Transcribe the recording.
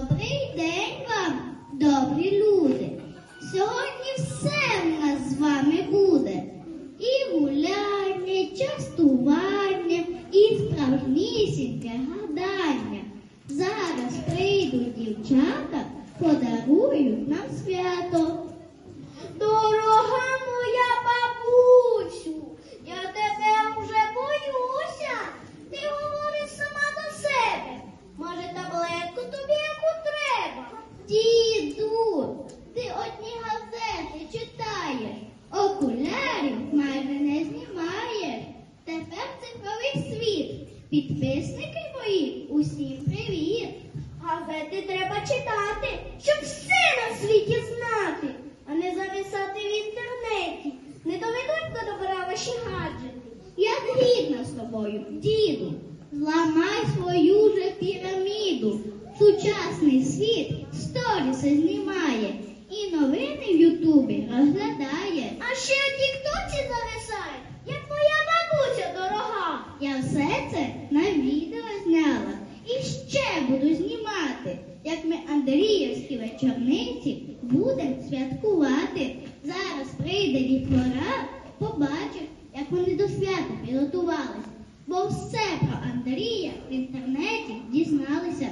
Добрий день вам, добрі люди. Сьогодні все в нас з вами буде. І гуляння, і частування, і справжнісіньке гадання. Зараз прийдуть дівчата, подарують нам свято. Діду, ти одні газети читаєш, окулярів майже не знімаєш. Тепер цифровий світ. Підписники мої, усім привіт. Газети треба читати, щоб все на світі знати, а не зависати в інтернеті. Не доведуть до добра ваші гаджети. Я згідна з тобою, діду. Зламай свою же піраміду. Сучасний світ сторіси знімає і новини в Ютубі розглядає. А ще у Тіктоці зависає, як моя бабуся дорога. Я все це на відео зняла і ще буду знімати, як ми Андріївські вечорниці будемо святкувати. Зараз прийде дітвора, побачить, як вони до свята підготувались. Бо все про Андрія в інтернеті дізналися.